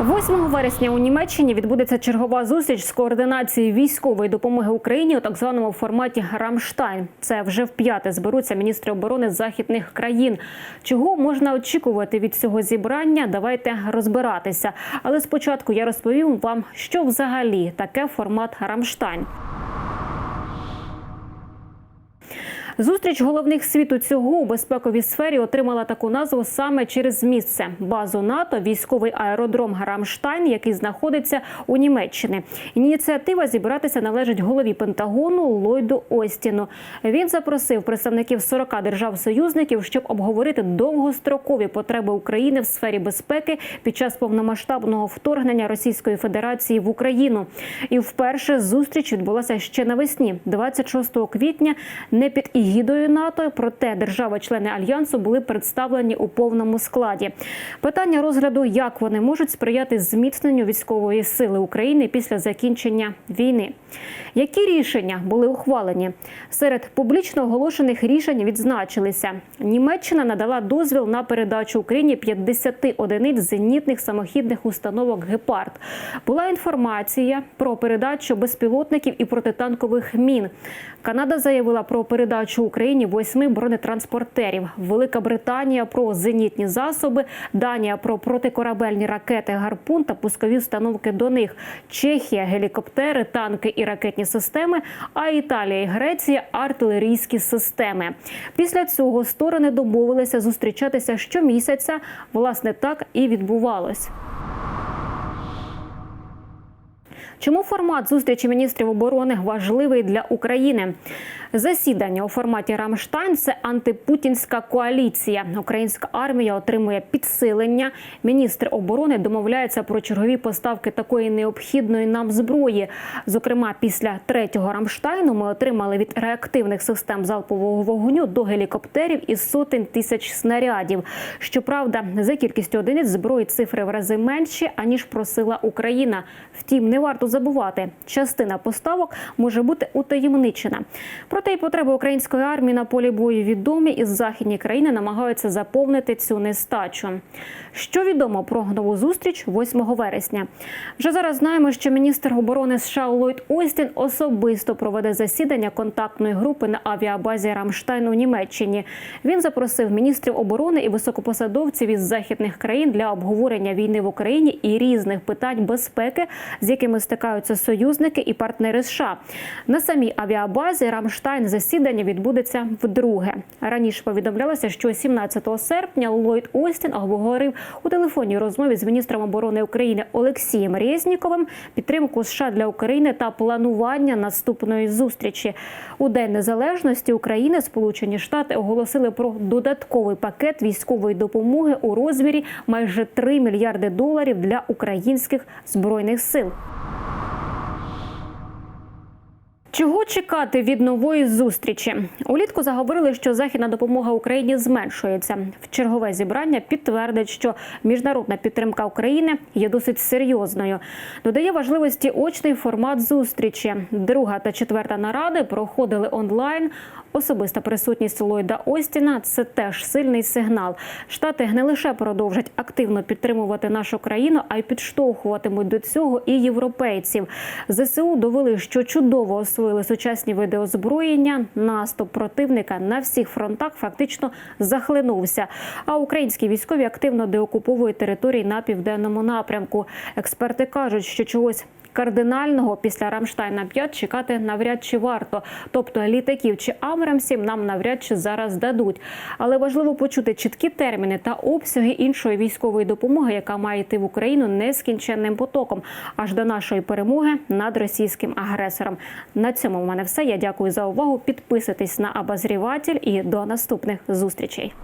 8 вересня у Німеччині відбудеться чергова зустріч з координації військової допомоги Україні у так званому форматі Рамштайн. Це вже в п'яте зберуться міністри оборони західних країн. Чого можна очікувати від цього зібрання? Давайте розбиратися. Але спочатку я розповім вам, що взагалі таке формат Рамштайн. Зустріч головних світу цього у безпековій сфері отримала таку назву саме через місце базу НАТО, військовий аеродром Рамштайн, який знаходиться у Німеччині. Ініціатива зібратися належить голові Пентагону Ллойду Остіну. Він запросив представників 40 держав-союзників, щоб обговорити довгострокові потреби України в сфері безпеки під час повномасштабного вторгнення Російської Федерації в Україну. І вперше зустріч відбулася ще навесні, 26 квітня, не під егідою НАТО, проте держави-члени альянсу були представлені у повному складі. Питання розгляду, як вони можуть сприяти зміцненню військової сили України після закінчення війни. Які рішення були ухвалені? Серед публічно оголошених рішень відзначилися: Німеччина надала дозвіл на передачу Україні 50 одиниць зенітних самохідних установок Гепард. Була інформація про передачу безпілотників і протитанкових мін. Канада заявила про передачу Україні восьми бронетранспортерів. Велика Британія про зенітні засоби, Данія про протикорабельні ракети Гарпун та пускові установки до них. Чехія гелікоптери, танки і ракетні системи. А Італія і Греція артилерійські системи. Після цього сторони домовилися зустрічатися щомісяця. Власне, так і відбувалось. Чому формат зустрічі міністрів оборони важливий для України? Засідання у форматі Рамштайн це антипутінська коаліція. Українська армія отримує підсилення. Міністри оборони домовляються про чергові поставки такої необхідної нам зброї. Зокрема, після третього Рамштайну ми отримали від реактивних систем залпового вогню до гелікоптерів і сотень тисяч снарядів. Щоправда, за кількістю одиниць зброї цифри в рази менші аніж просила Україна. Втім, не варто забувати, частина поставок може бути утаємничена. Проте й потреби української армії на полі бою відомі, і західні країни намагаються заповнити цю нестачу. Що відомо про нову зустріч 8 вересня? Вже зараз знаємо, що міністр оборони США Ллойд Остін особисто проведе засідання контактної групи на авіабазі Рамштайн у Німеччині. Він запросив міністрів оборони і високопосадовців із західних країн для обговорення війни в Україні і різних питань безпеки, з якими стикаються союзники і партнери США. На самій авіабазі Рамштайн засідання відбудеться вдруге. Раніше повідомлялося, що 17 серпня Ллойд Остін обговорив у телефонній розмові з міністром оборони України Олексієм Резніковим підтримку США для України та планування наступної зустрічі. У День Незалежності України Сполучені Штати оголосили про додатковий пакет військової допомоги у розмірі майже 3 мільярди доларів для українських збройних сил. Чого чекати від нової зустрічі? Улітку заговорили, що західна допомога Україні зменшується. В чергове зібрання підтвердить, що міжнародна підтримка України є досить серйозною. Додає важливості очний формат зустрічі. Друга та четверта наради проходили онлайн. Особиста присутність Ллойда Остіна це теж сильний сигнал. Штати не лише продовжать активно підтримувати нашу країну, а й підштовхуватимуть до цього і європейців. ЗСУ довели, що чудово освоїли сучасні види озброєння. Наступ противника на всіх фронтах фактично захлинувся. А українські військові активно деокуповують території на південному напрямку. Експерти кажуть, що чогось кардинального після Рамштайна 5 чекати навряд чи варто. Тобто літаків чи Амрамсів нам навряд чи зараз дадуть. Але важливо почути чіткі терміни та обсяги іншої військової допомоги, яка має йти в Україну нескінченним потоком, аж до нашої перемоги над російським агресором. На цьому в мене все. Я дякую за увагу. Підписуйтесь на обозріватель і до наступних зустрічей.